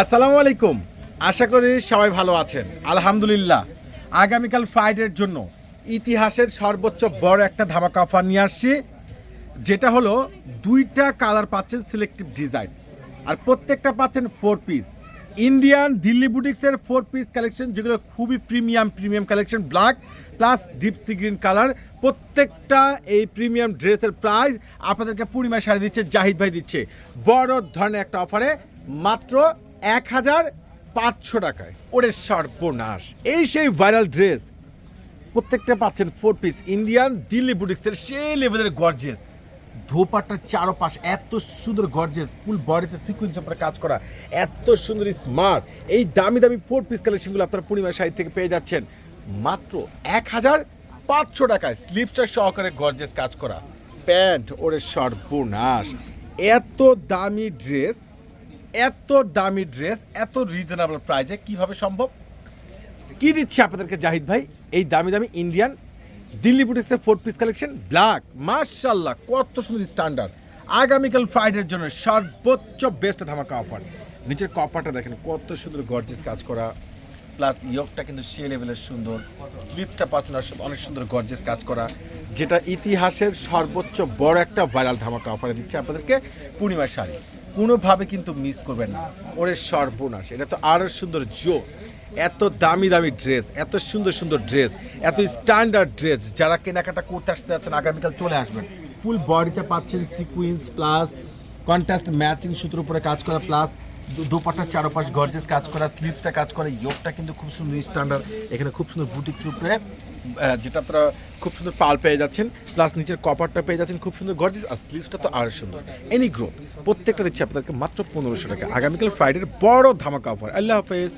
আসসালামু আলাইকুম। আশা করি সবাই ভালো আছেন। আলহামদুলিল্লাহ। আগামীকাল ফ্রাইডের জন্য ইতিহাসের সর্বোচ্চ বড় একটা ধামাকা অফার নিয়ে আসছি। যেটা হলো দুইটা কালার পাচ্ছেন সিলেক্টিভ ডিজাইন আর প্রত্যেকটা পাচ্ছেন ফোর পিস ইন্ডিয়ান দিল্লি বুটিক্সের ফোর পিস কালেকশন যেগুলো খুবই premium premium collection black plus deep sea green colour প্রত্যেকটা এই প্রিমিয়াম ড্রেসের প্রাইস আপনাদেরকে পূর্ণিমা শাড়ি দিচ্ছে, জাহিদ ভাই দিচ্ছে। বড় ধরনের একটা অফারে মাত্র এক হাজার পাঁচশো টাকায়। ওরে সর্বনাশ। এই সেই ভাইরাল ড্রেস প্রত্যেকটা পাচ্ছেন ফোর পিস ইন্ডিয়ান দিল্লি বুটিক্সের সেই লেভেলের গর্জেস ধোপাটার চারোপাশ এত সুন্দর গর্জেস ফুল বডিতে সিকুয়েন্স উপরে কাজ করা। এত সুন্দর স্মার্ট এই দামি দামি ফোর পিস কালেকশনগুলো আপনারা পূর্ণিমা শাড়ি থেকে পেয়ে যাচ্ছেন। মাত্র এক হাজার পাঁচশো টাকায় স্লিপস্টার সহকারে গর্জেস কাজ করা। প্যান্ট, ওরে সর্বনাশ। এত দামি ড্রেস এত দামি ড্রেস, এত রিজনেবল প্রাইসে কীভাবে সম্ভব? কি দিচ্ছে আপনাদেরকে জাহিদ ভাই? এই দামি দামি ইন্ডিয়ান দিল্লি বুটিক্সের ফোর পিস কালেকশন ব্ল্যাক মার্শাল্লাহ কত সুন্দর স্ট্যান্ডার্ড আগামীকাল ফ্রাইডের জন্য সর্বোচ্চ বেস্ট ধামাকা অফার নিচের কপারটা দেখেন, কত সুন্দর গর্জিস কাজ করা। প্লাস ইয়কটা কিন্তু সে লেভেলের সুন্দর। স্লিপটা পাচ্ছেন অনেক সুন্দর গর্জিস কাজ করা। যেটা ইতিহাসের সর্বোচ্চ বড় একটা ভাইরাল ধামাকা অফারে দিচ্ছে আপনাদেরকে পূর্ণিমার শাড়ি। কোনোভাবে কিন্তু মিস করবেন না। ওরে সর্বনাশ, এটা তো আরও সুন্দর জো এত দামি দামি ড্রেস এত সুন্দর সুন্দর ড্রেস এত স্ট্যান্ডার্ড ড্রেস যারা কেনাকাটা করতে আসতে যাচ্ছেন, আগামীকাল চলে আসবেন। ফুল বডিতে পাচ্ছেন সিকুইন্স প্লাস কন্ট্রাস্ট ম্যাচিং সুতোর উপরে কাজ করা প্লাস দুপাটার চারপাশ গর্জেস কাজ করা স্লিপসটা কাজ করা ইয়োগটা কিন্তু খুব সুন্দর স্ট্যান্ডার্ড এখানে খুব সুন্দর বুটিক উপরে যেটা আপনারা খুব সুন্দর পাল পেয়ে যাচ্ছেন প্লাস নিচের কপারটা পেয়ে যাচ্ছেন, খুব সুন্দর গর্জেস আর স্লিভসটা তো আরও সুন্দর। এনি গ্রোথ প্রত্যেকটা দিচ্ছে আপনাদেরকে মাত্র পনেরোশো টাকা। আগামীকাল ফ্রাইডের বড় ধামাকা অফার আল্লাহ হাফেজ।